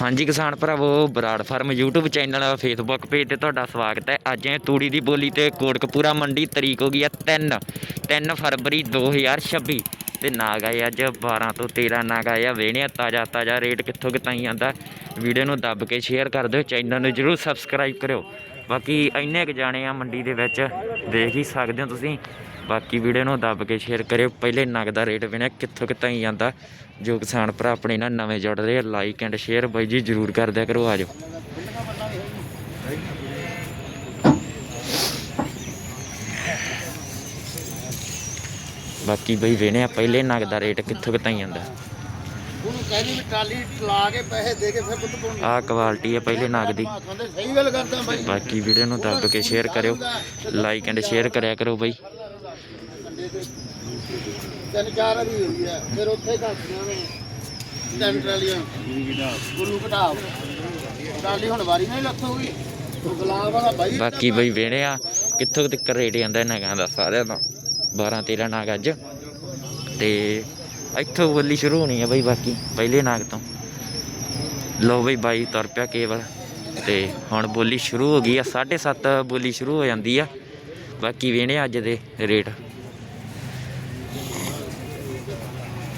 ਹਾਂਜੀ ਕਿਸਾਨ ਭਰਾਵੋ, Brar farm YouTube channel, Facebook page ਤੇ ਤੁਹਾਡਾ ਸਵਾਗਤ ਹੈ। ਅੱਜ ਇਹ ਤੂੜੀ ਦੀ ਬੋਲੀ ਤੇ ਕੋਟਕਪੂਰਾ ਮੰਡੀ ਤਰੀਕ ਹੋ ਗਈ ਹੈ 3 3 ਫਰਵਰੀ 2026 ਤੇ ਨਾਗ ਆਏ ਅੱਜ 12 ਤੋਂ 13 ਨਾਗ ਆਏ ਆ ਵੇਣਿਆ ਤਾਜ਼ਾ ਤਾਜ਼ਾ ਰੇਟ ਕਿੱਥੋਂ ਕਿਤਾਈ ਜਾਂਦਾ ਵੀਡੀਓ ਨੂੰ ਦੱਬ ਕੇ ਸ਼ੇਅਰ ਕਰ ਦਿਓ, ਚੈਨਲ ਨੂੰ ਜਰੂਰ ਸਬਸਕ੍ਰਾਈਬ ਕਰਿਓ। ਬਾਕੀ ਇੰਨੇ ਕੁ ਜਾਣੇ ਆ ਮੰਡੀ ਦੇ ਵਿੱਚ, ਦੇਖ ਹੀ ਸਕਦੇ ਹੋ ਤੁਸੀਂ। ਬਾਕੀ ਵੀਡੀਓ ਨੂੰ ਦੱਬ ਕੇ ਸ਼ੇਅਰ ਕਰਿਓ, ਪਹਿਲੇ ਨਗ ਦਾ ਰੇਟ ਵੇਣਿਆ ਕਿੱਥੋਂ ਕਿਤਾਈ ਜਾਂਦਾ ਜੋ ਕਿਸਾਨ ਭਰਾ ਆਪਣੇ ਨਾਲ ਨਵੇਂ ਜੁੜ ਰਹੇ ਆ ਲਾਈਕ ਐਂਡ ਸ਼ੇਅਰ ਬਾਈ ਜੀ ਜਰੂਰ ਕਰ ਦਿਆ ਕਰੋ ਆਜੋ ਬਾਕੀ ਬਈ ਵੇਣੇ ਆ ਪਹਿਲੇ ਨਗ ਦਾ ਰੇਟ ਕਿੱਥੋਂ ਕਿਤਾਈ ਜਾਂਦਾ? ਉਹਨੂੰ ਕਹਿੰਦੀ ਵੀ ਟਰਾਲੀ ਲਾ ਕੇ ਪੈਸੇ ਦੇ ਕੇ ਫਿਰ ਪੁੱਤ ਕੋਲ ਆਹ ਕੁਆਲਿਟੀ ਹੈ ਪਹਿਲੇ ਨਗ ਦੀ। ਸਹੀ ਗੱਲ ਕਰਦਾ ਬਾਈ। ਬਾਕੀ ਵੀਡੀਓ ਨੂੰ ਦੱਬ ਕੇ ਸ਼ੇਅਰ ਕਰਿਓ ਲਾਈਕ ਐਂਡ ਸ਼ੇਅਰ ਕਰਿਆ ਕਰੋ ਬਈ। ਤਿੰਨ ਚਾਰ ਵਾਰੀ ਹੋਈ ਆ ਫਿਰ ਉੱਥੇ ਘੱਟੀਆਂ ਨੇ। ਤਿੰਨ ਟਰਾਲੀਆਂ। ਉਹਨੂੰ ਘਟਾਓ ਟਰਾਲੀ ਹੁਣ ਵਾਰੀ ਨਹੀਂ ਲੱਥੂਗੀ ਉਹ ਗੁਲਾਬ ਵਾਲਾ ਬਾਈ ਬਾਕੀ ਬਈ ਵੇਣੇ ਆ ਕਿੱਥੋਂ ਤੱਕ ਰੇਟ ਜਾਂਦਾ ਨਗਾਂ ਦਾ ਸਾਰਿਆਂ ਦਾ 12 13 ਨਾਗ ਅੱਜ। ਤੇ ਇੱਥੋਂ ਬੋਲੀ ਸ਼ੁਰੂ ਹੋਣੀ ਹੈ ਬਈ ਬਾਕੀ ਪਹਿਲੇ ਨਾਗ ਤੋਂ। ਲੋ ਬਈ ਬਾਈ ਤੁਰ ਪਿਆ ਕੇਵਲ। ਤੇ ਹੁਣ ਬੋਲੀ ਸ਼ੁਰੂ ਹੋ ਗਈ ਆ 7:30 ਬੋਲੀ ਸ਼ੁਰੂ ਹੋ ਜਾਂਦੀ ਆ। ਬਾਕੀ ਵੇਣੇ ਅੱਜ ਦੇ ਰੇਟ।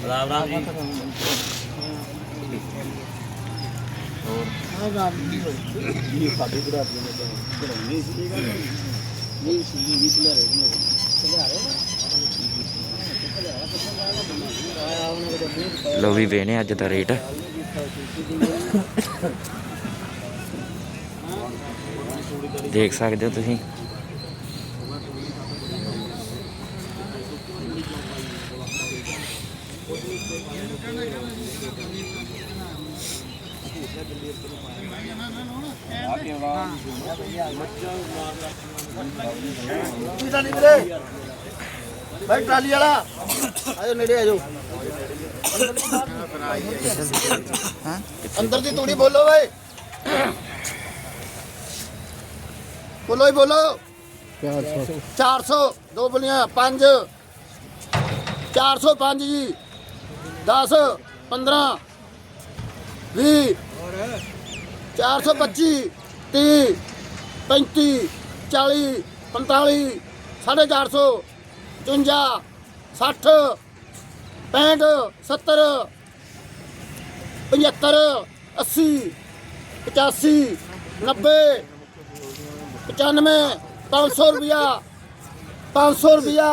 ਰਾਮ ਰਾਮ ਜੀ। ਨਹੀਂ ਸਾਡੇ ਘਰਾਂ ਦੇ ਨੇ ਘਰਾਉਣੀ ਸੀ ਨਹੀਂ ਸੀ ਵੀ ਚਲਾ ਰਹੇ ਨੇ ਚਲਾ ਰਹੇ ਲੋ ਵੀ ਵੇਣੇ ਅੱਜ ਦਾ ਰੇਟ। ਦੇਖ ਸਕਦੇ ਹੋ ਤੁਸੀਂ। ਪੀਦਾ ਨਹੀਂ ਵੀਰੇ ਬਾਈ ਟਰਾਲੀ ਵਾਲਾ ਆਜੋ ਨੇੜੇ ਆਜੋ ਅੰਦਰ ਦੀ ਤੂੜੀ ਬੋਲੋ ਵੇ ਬੋਲੋ ਹੀ ਬੋਲੋ 400 400 ਦੋ ਬੋਲੀਆਂ 5 405 ਜੀ 10 15 20 425 30 35 40 45 450 55 60 65 70 75 80 85 90 95 500 ਰੁਪਿਆ 500 ਰੁਪਿਆ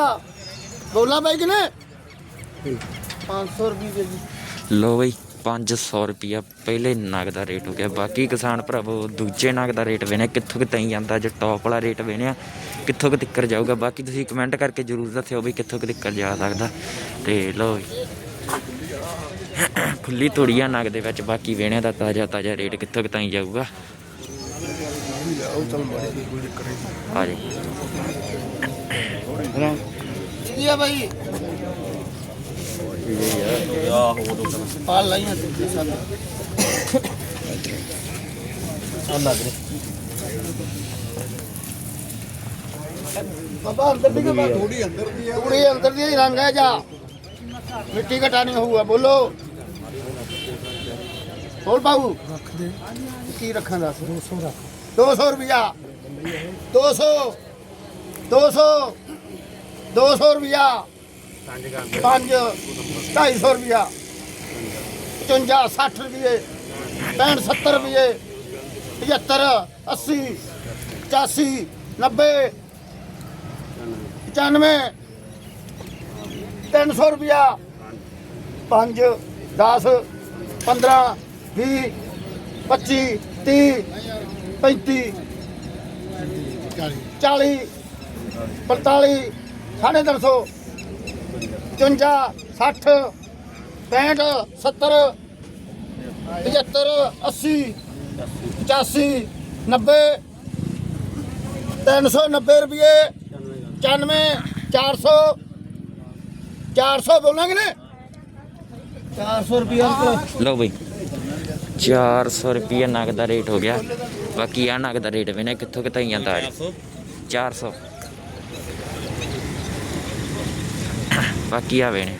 ਬੋਲਾਂ ਬਾਈ ਕਿਨੇ? 500 ਰੁਪਏ ਜੀ ਲੋ ਬਈ। 500 ਰੁਪਿਆ ਪਹਿਲੇ ਨਗ ਦਾ ਰੇਟ ਹੋ ਗਿਆ। ਬਾਕੀ ਕਿਸਾਨ ਭਰਾਵੋ, ਦੂਜੇ ਨਗ ਦਾ ਰੇਟ ਵੇਣੇ ਕਿੱਥੋਂ ਕਿਤਾਈ ਜਾਂਦਾ, ਜੇ ਟੌਪ ਵਾਲਾ ਰੇਟ ਵੇਣਿਆ ਕਿੱਥੋਂ ਕਿ ਤਿੱਕਰ ਜਾਊਗਾ। ਬਾਕੀ ਤੁਸੀਂ ਕਮੈਂਟ ਕਰਕੇ ਜਰੂਰ ਦੱਸਿਓ ਵੀ ਕਿੱਥੋਂ ਕਿ ਤਿੱਕਰ ਜਾ ਸਕਦਾ। ਤੇ ਲੋ ਬਈ ਖੁੱਲੀ ਤੋੜੀਆਂ ਨਗ ਦੇ ਵਿੱਚ, ਬਾਕੀ ਵੇਣਿਆ ਦਾ ਤਾਜ਼ਾ ਤਾਜ਼ਾ ਰੇਟ ਕਿੱਥੋਂ ਕਿਤਾਈ ਜਾਊਗਾ। ਆ ਜੀ ਕੀ ਆ। ਬਾਈ ਪਾਲ ਲਾਈਆਂ ਤੇ ਸਾਨੂੰ ਬਾਬਾ ਅੰਦਰ ਦੀ ਬਾਬਾ ਥੋੜੀ ਅੰਦਰ ਦੀ ਹੈ ਥੋੜੀ ਅੰਦਰ ਦੀ ਹੀ ਰੰਗ ਹੈ ਜਾ। ਮਿੱਟੀ ਘਟਾ ਨਹੀਂ ਹੋਊਗਾ ਬੋਲੋ। ਬੋਲ ਬਾਬੂ ਰੱਖ ਦੇ ਕੀ ਰੱਖਾਂ। ਦੱਸ 200 ਰੱਖ 200 ਰੁਪਿਆ 200 200 200 ਰੁਪਿਆ ਪੰਜ। 250 ਰੁਪਿਆ 55 60 ਰੁਪਏ 65 70 ਰੁਪਏ 75 80 85 90 95 300 ਰੁਪਿਆ 5 10 15 20 25 30 35 40 45 ਸਾਢੇ ਤਿੰਨ ਸੌ 55 60 65 70 75 80 85 90 390 ਰੁਪਏ 95 400 400 ਬੋਲਾਂਗੇ ਨੇ? 400 ਰੁਪਏ ਲਓ ਬਈ 400 ਰੁਪਏ ਨਗ ਦਾ ਰੇਟ ਹੋ ਗਿਆ। ਬਾਕੀ ਆ ਨਗ ਦਾ ਰੇਟ ਨੇ, ਕਿੱਥੋਂ ਕਿਤਾਈ ਜਾਂਦਾ ਅੱਜ 400 ਬਾਕੀ ਆ ਵੇਣੇ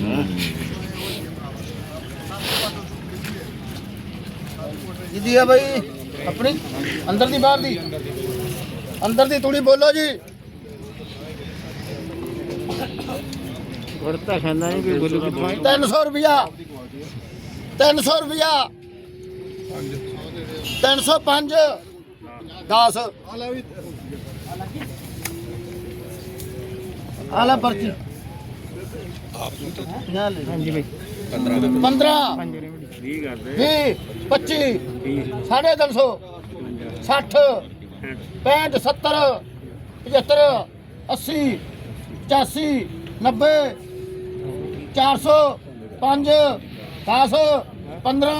Mm-hmm. ਕਿਹਦੀ ਆ ਬਾਈ? ਆਪਣੀ? ਅੰਦਰ ਦੀ ਬਾਹਰ ਦੀ? ਅੰਦਰ ਦੀ ਤੂੜੀ ਬੋਲੋ ਜੀ। ਵਰਤਾ ਖਾਂਦਾ ਨਹੀਂ ਕੋਈ ਬੋਲੂ ਕਿ 300 ਰੁਪਿਆ 300 ਰੁਪਿਆ 305 10 ਆਲਾ ਪਰਚੀ। ਹਾਂਜੀ ਬਈ। 15 ਠੀਕ ਕਰਦੇ 20 25 ਸਾਢੇ ਤਿੰਨ ਸੌ 60 65 70 75 80 85 90 400 5 10 15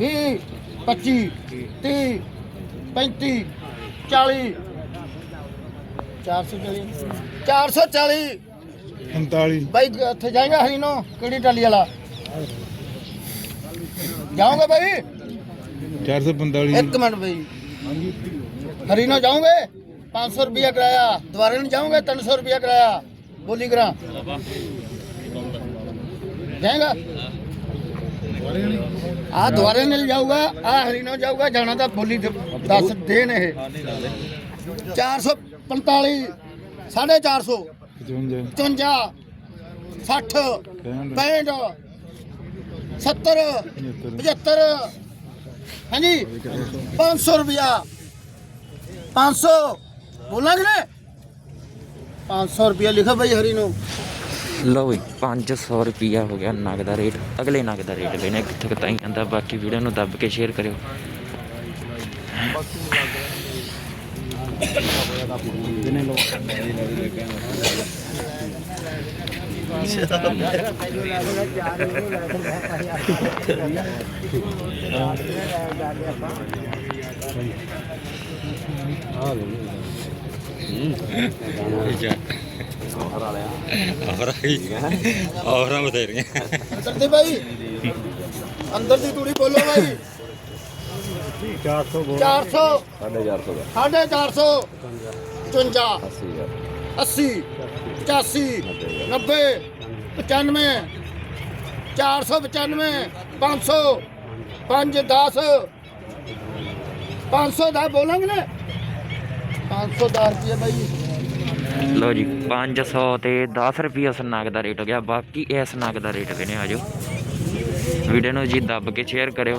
20 25 30 35 40 440 440 45 ਬਾਈ ਉੱਥੇ ਜਾਏਗਾ ਹਰੀਨੋ ਕਿਹੜੀ ਟਾਲੀ ਵਾਲਾ? ਜਾਓਗੇ ਬਾਈ? 445 ਇੱਕ ਮਿੰਟ ਬਈ। ਹਰੀਨੋ ਜਾਓਗੇ? 500 ਰੁਪਿਆ ਕਿਰਾਇਆ। ਦੁਬਾਰੇ ਨੂੰ ਜਾਓਗੇ? 300 ਰੁਪਿਆ ਕਿਰਾਇਆ। ਬੋਲੀ ਕਰਾਂ। ਜਾਏਗਾ? ਆ ਦੁਬਾਰੇ ਨਾਲ ਜਾਊਗਾ ਆ ਹਰੀਨੋ ਜਾਊਗਾ ਜਾਣਾ ਤਾਂ ਬੋਲੀ 10 ਦੇਣ ਇਹ। 445 450 55 55 60 65 70 75 ਹਾਂਜੀ 500 ਰੁਪਿਆ 500 ਬੋਲਾਂਗੇ ਨੇ 500 ਰੁਪਿਆ ਲਿਖੋ ਬਈ ਹਰੀ ਨੂੰ। ਲਓ ਵੀ 500 ਰੁਪਿਆ ਹੋ ਗਿਆ ਨਗ ਦਾ ਰੇਟ। ਅਗਲੇ ਨਗ ਦਾ ਰੇਟ ਲੈਣੇ ਕਿੱਥੇ ਕੁ ਤਾਈਂ ਜਾਂਦਾ। ਬਾਕੀ ਵੀਡੀਓ ਨੂੰ ਦੱਬ ਕੇ ਸ਼ੇਅਰ ਕਰਿਓ। ਔਰਾਂ ਬਥੇਰੀਆਂ ਅੰਦਰ ਦੀ ਬਾਈ ਅੰਦਰ ਦੀ ਤੂੜੀ ਬੋਲੋ ਬਾਈ 400 400 450 450 55 80 85 90 95 495 500 5 10 500 ਦਾ ਬੋਲਾਂਗੇ ਨਾ? 500 ਦਾ ਰੁਪਏ ਬਾਈ। ਲਓ ਜੀ 500 ਤੇ 10 ਰੁਪਏ ਉਸ ਨਗ ਦਾ ਰੇਟ ਹੋ ਗਿਆ। ਬਾਕੀ ਇਸ ਨਗ ਦਾ ਰੇਟ ਵੀ ਨੇ ਆਜੋ ਵੀਡੀਓ ਨੂੰ ਜੀ ਦੱਬ ਕੇ ਸ਼ੇਅਰ ਕਰਿਓ।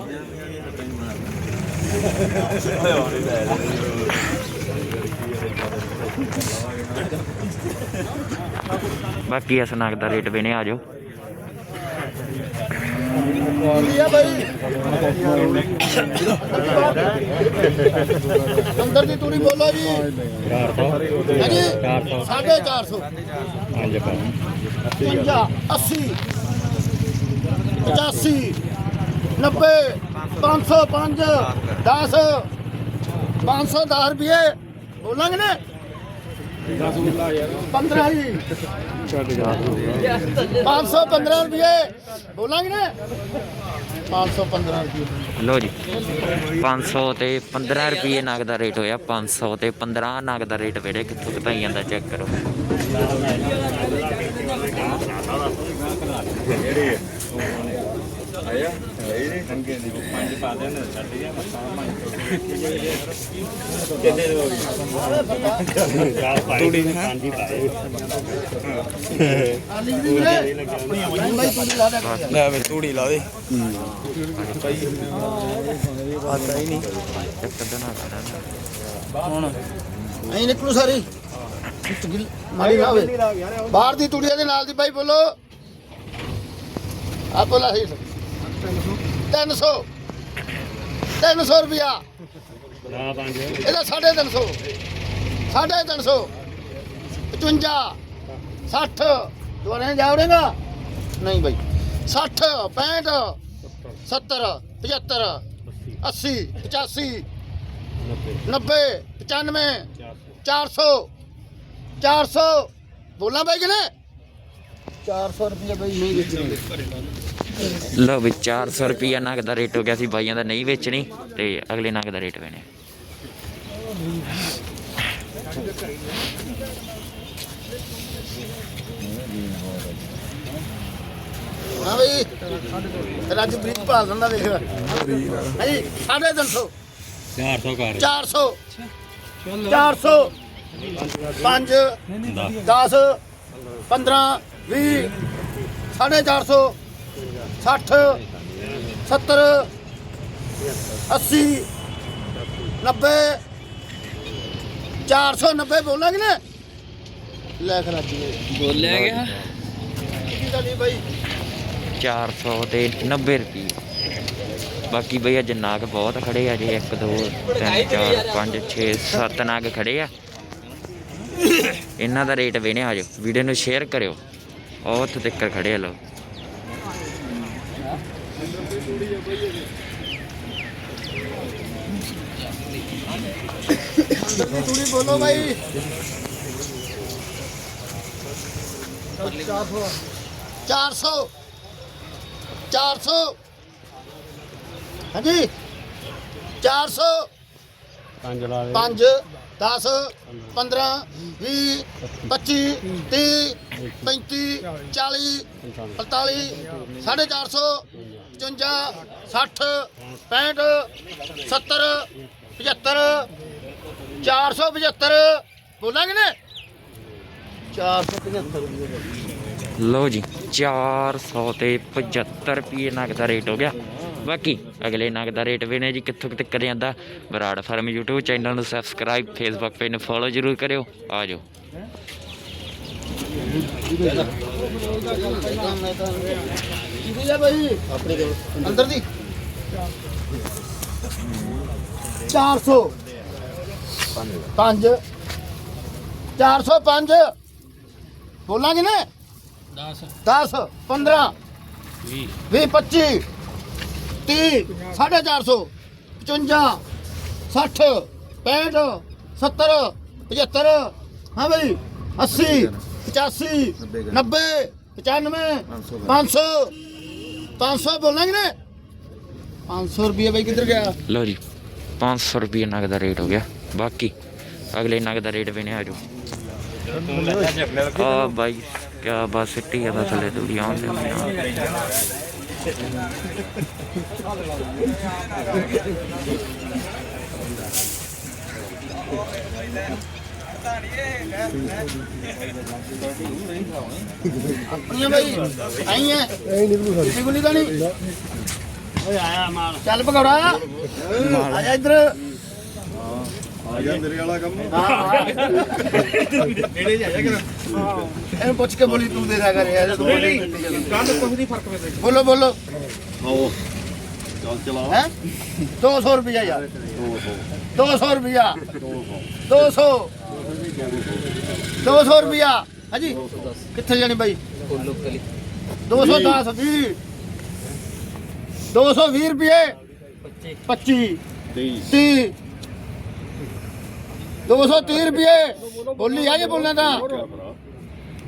ਬਾਕੀ ਇਸ ਨਗ ਦਾ ਰੇਟ ਵੀ ਨੇ ਆਜੋ ਕੀ ਆ ਬਾਈ ਅੰਦਰ ਦੀ ਤੂੜੀ ਬੋਲੋ ਜੀ। 400 ਹਾਂਜੀ 450 50 80 85 90 505 10 510 ਰੁਪਏ। ਬੋਲਾਂਗੇ ਨੇ? 15 ਜੀ 515 ਰੁਪਏ ਬੋਲਾਂਗੇ ਨੇ। 515 ਰੁਪਏ। ਲਓ ਜੀ 500 ਤੇ 15 ਰੁਪਏ ਨਗ ਦਾ ਰੇਟ ਹੋਇਆ। 500 ਤੇ 15 ਨਗ ਦਾ ਰੇਟ ਵੇੜੇ ਕਿੱਥੋਂ ਕਿਤਾਈ ਜਾਂਦਾ ਚੈੱਕ ਕਰੋ। ਤੂੜੀ ਨੇ। ਕਾਂਜੀ ਪਾਏ ਆ ਲਿਖ ਦੀ ਤੂੜੀ ਲਾ ਦੇ ਲੈ ਵੇ ਤੂੜੀ ਲਾ ਦੇ। ਆਤਾ ਹੀ ਨਹੀਂ। ਇੱਕ ਅੱਧਾ ਨਗ ਦਾ ਹੁਣ। ਐਂ ਨਿਕਲੂ ਸਾਰੀ। ਗਿੱਲ- ਮਾੜੀ ਨਾ ਹੋਵੇ। ਬਾਹਰ ਦੀ ਤੂੜੀ ਦੇ ਨਾਲ ਦੀ ਬਾਈ ਬੋਲੋ। ਆ ਬੋਲਾ 300 300 ਰੁਪਿਆ ਨਾ ਪੰਜ ਇਹਦਾ 350 350 55 60 ਦੁਆਰੇ ਜਾਵੜੇਗਾ ਨਹੀਂ ਬਾਈ। 60 65 70 75 80 85 90 95 400 400 ਬੋਲਾਂ ਬਾਈ ਕਿਨੇ 400 ਰੁਪਏ ਬਾਈ, ਨਹੀਂ ਵੇਚਣੇ ਲਓ ਵੀ 400 ਰੁਪਿਆ ਨਗ ਦਾ ਰੇਟ ਹੋ ਗਿਆ ਸੀ ਬਾਈਆਂ ਦਾ ਨਹੀਂ ਵੇਚਣੀ ਤੇ ਅਗਲੇ ਨਗ ਦਾ ਰੇਟ ਵੇਣੇ। ਹਾਂ ਬਈ ਰਾਜੂ ਬ੍ਰਿਜ ਭਾਲ ਦਿੰਦਾ ਦੇਖ। ਹਾਂਜੀ 350 400 ਕਰ। 400 400 5 10 15 20 450 60 70 80 90 490 ਬੋਲਾਂਗੇ ਨਾ ਲੈ ਖਰਾ ਜੀ ਬੋਲਿਆ ਗਿਆ। ਕੀ ਨਹੀਂ ਬਾਈ? 400 ਤੇ 90 ਰੁਪਏ। ਬਾਕੀ ਬਈ ਅੱਜ ਨਾਗ ਬਹੁਤ ਖੜੇ ਆ ਜੇ 1 2 3 4 5 6 7 ਨਾਗ ਖੜੇ ਆ। ਇਹਨਾਂ ਦਾ ਰੇਟ ਵੇਣੇ ਆ ਜਾਓ ਵੀਡੀਓ ਨੂੰ ਸ਼ੇਅਰ ਕਰਿਓ। ਉਹ ਉੱਥੇ ਤੱਕ ਖੜੇ ਆ ਲੋ ਬੋਲੋ ਬਾਈ। 400 400 ਹਾਂਜੀ। 400 ਪੰਜ ਲਾ ਦੇ। 5 10 15 20 25 30 35 40 45 450 55 60 65 70 75 475 ਬੋਲਾਂਗੇ ਨੇ? 475 ਲਓ ਜੀ 400 ਤੇ 75 ਰੁਪਏ ਨਗ ਦਾ ਰੇਟ ਹੋ ਗਿਆ। ਬਾਕੀ ਅਗਲੇ ਨਗ ਦਾ ਰੇਟ ਵੇਨੇ ਜੀ ਕਿੱਥੋਂ ਤੱਕ ਜਾਂਦਾ ਬਰਾੜ ਫਾਰਮ YouTube ਚੈਨਲ ਨੂੰ ਸਬਸਕ੍ਰਾਈਬ Facebook ਪੇਜ ਨੂੰ ਫੋਲੋ ਜਰੂਰ ਕਰਿਓ। ਆ ਜਾਓ। ਆਪਣੇ ਅੰਦਰ ਦੀ। 400 5 405 ਬੋਲਾਂਗੇ ਨਾ 10 10 15 20 25 30 450 55 60 65 70 75 ਹਾਂ ਭਾਈ 80 85 90 95 500 500 ਬੋਲਾਂਗੇ ਨਾ 500 ਰੁਪਏ ਭਾਈ ਕਿੱਧਰ ਗਿਆ? ਲਓ ਜੀ 500 ਰੁਪਏ ਨਗ ਦਾ ਰੇਟ ਹੋ ਗਿਆ। ਬਾਕੀ ਅਗਲੇ ਨਗ ਦਾ ਰੇਟ ਵੇਨੇ ਆ ਜਾਓ ਆ ਬਾਈ, ਕਿਆ ਬਸ ਸਿੱਟੀ ਆ ਥੱਲੇ ਤੂੜੀ ਆਉਣ ਦੇ ਆਪਣੀਆਂ ਭਾਈ ਆਈ ਹੈ ਨਿਕਲੂ ਸਾਡੀ ਨਿਕਲੀ ਤਾਂ ਨਹੀਂ ਓਏ ਆਇਆ ਮਾਲ। ਚੱਲ ਪਕੌੜਾ। ਆ ਇੱਧਰ। ਆ ਗਿਆ ਮੇਰੇ ਵਾਲਾ ਕੰਮ। ਨੇੜੇ ਜਾ ਜਾ ਕਰ ਇਹਨੂੰ ਪੁੱਛ ਕੇ ਬੋਲੀ ਤੂੰ ਦੇ ਦਿਆ ਕਰ ਯਾਰ ਤੂੰ ਬੋਲੀ। ਕੱਲ ਕੁਝ ਨਹੀਂ ਫ਼ਰਕ ਪੈਂਦਾ ਬੋਲੋ ਬੋਲੋ। ਆਓ। ਚੱਲ ਚਲਾ ਹੈ? 200 ਰੁਪਇਆ ਯਾਰ। 200 ਰੁਪਇਆ 200 200 ਰੁਪਇਆ ਹਾਂਜੀ। ਕਿੱਥੇ ਜਾਣੀ ਬਾਈ? 210 20 220 ਰੁਪਏ 25 ਦੇਈ 30 230 ਰੁਪਏ। ਬੋਲੀ ਆ ਜੇ ਬੋਲਣਾ ਤਾਂ।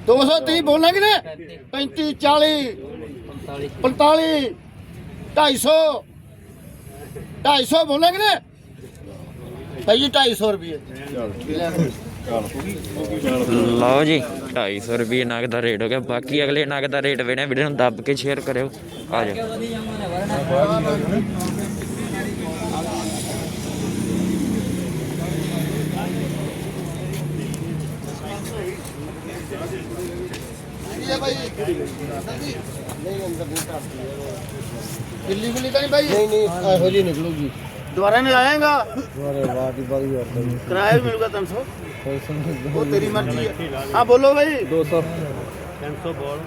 230 ਬੋਲਣਾ ਕਿ ਨੇ 35 40 45 250 250 ਬੋਲਣਾ ਕਿ ਨੇ ਭਾਈ ਜੀ 250 ਰੁਪਏ। ਲਓ ਜੀ 250 ਰੁਪਏ ਨਗ ਦਾ ਰੇਟ ਹੋ ਗਿਆ। ਬਾਕੀ ਅਗਲੇ ਨਗ ਦਾ ਰੇਟ ਵੇਣੇ ਵੀਡੀਓ ਨੂੰ ਦੱਬ ਕੇ ਸ਼ੇਅਰ ਕਰਿਓ। ਆ ਜਾਓ। ਕੀ ਹੈ ਭਾਈ ਨਹੀਂ ਅੰਦਰ ਨਹੀਂ ਟੱਪਦੀ ਦਿੱਲੀ ਗੁੱਲੀ ਤਾਂ ਨਹੀਂ ਭਾਈ ਨਹੀਂ ਨਹੀਂ ਇਹੋ ਜੀ ਨਿਕਲੂਗੀ ਦੁਬਾਰਾ ਨਹੀਂ ਆਏਗਾ ਦੁਬਾਰੇ ਬਾਤ ਹੀ ਬਾਤ ਹੀ ਕਿਰਾਇਆ ਵੀ ਮਿਲੂਗਾ 300 ਉਹ ਤੇਰੀ ਮਰਜ਼ੀ ਹੈ ਹਾਂ ਬੋਲੋ ਭਾਈ 200 300 ਬੋਲ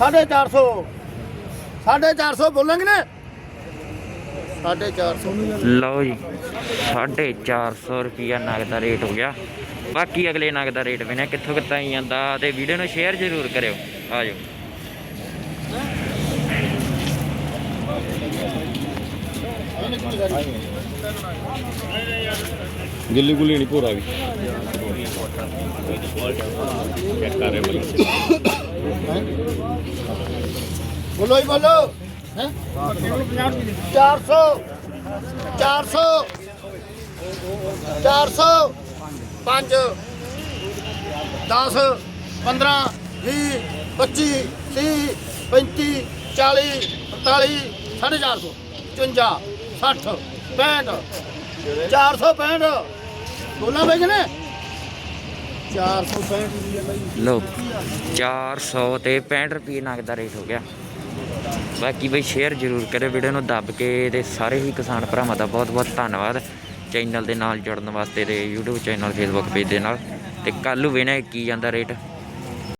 300 ਸਾਢੇ 300 55 60 65 70 75 400 5 10 15 ਸਾਢੇ 400 ਸਾਢੇ 400 ਬੋਲਾਂਗੇ ਨਾ 450 ਲਓ ਜੀ 450 ਰੁਪਿਆ ਨਗ ਦਾ ਰੇਟ ਹੋ ਗਿਆ। ਬਾਕੀ ਅਗਲੇ ਨਗ ਦਾ ਰੇਟ ਵੀ ਨੇ ਕਿੱਥੋਂ ਕਿੱਥੋਂ ਜਾਂਦਾ। ਤੇ ਵੀਡੀਓ ਨੂੰ ਸ਼ੇਅਰ ਜ਼ਰੂਰ ਕਰਿਓ। ਆ ਜਾਓ ਗਿੱਲੀ ਗੁੱਲੀ ਨਹੀਂ ਭੋਰਾ ਵੀ। ਚੈੱਕ ਕਰ ਰਹੇ ਬੋਲੀ ਬੋਲੋ ਹੀ ਬੋਲੋ। ਹੈ? 400 400 400 5 10 15 20 25 30 35 40 45 450 55 60 65 465 ਬੋਲਾਂ ਬਈ ਕਿਨੇ 465 ਲਓ 400 ਤੇ 65 ਰੁਪਏ ਨਗ ਦਾ ਰੇਟ ਹੋ ਗਿਆ। ਬਾਕੀ ਬਈ ਸ਼ੇਅਰ ਜ਼ਰੂਰ ਕਰਿਓ ਵੀਡੀਓ ਨੂੰ, ਦੱਬ ਕੇ ਤੇ ਸਾਰੇ ਹੀ ਕਿਸਾਨ ਭਰਾਵਾਂ ਦਾ ਬਹੁਤ ਬਹੁਤ ਧੰਨਵਾਦ। ਚੈਨਲ ਦੇ ਨਾਲ ਜੁੜਨ ਵਾਸਤੇ ਤੇ YouTube ਚੈਨਲ Facebook ਪੇਜ ਦੇ ਨਾਲ। ਤੇ ਕੱਲ ਨੂੰ ਵੇਣਾ ਕੀ ਜਾਂਦਾ ਰੇਟ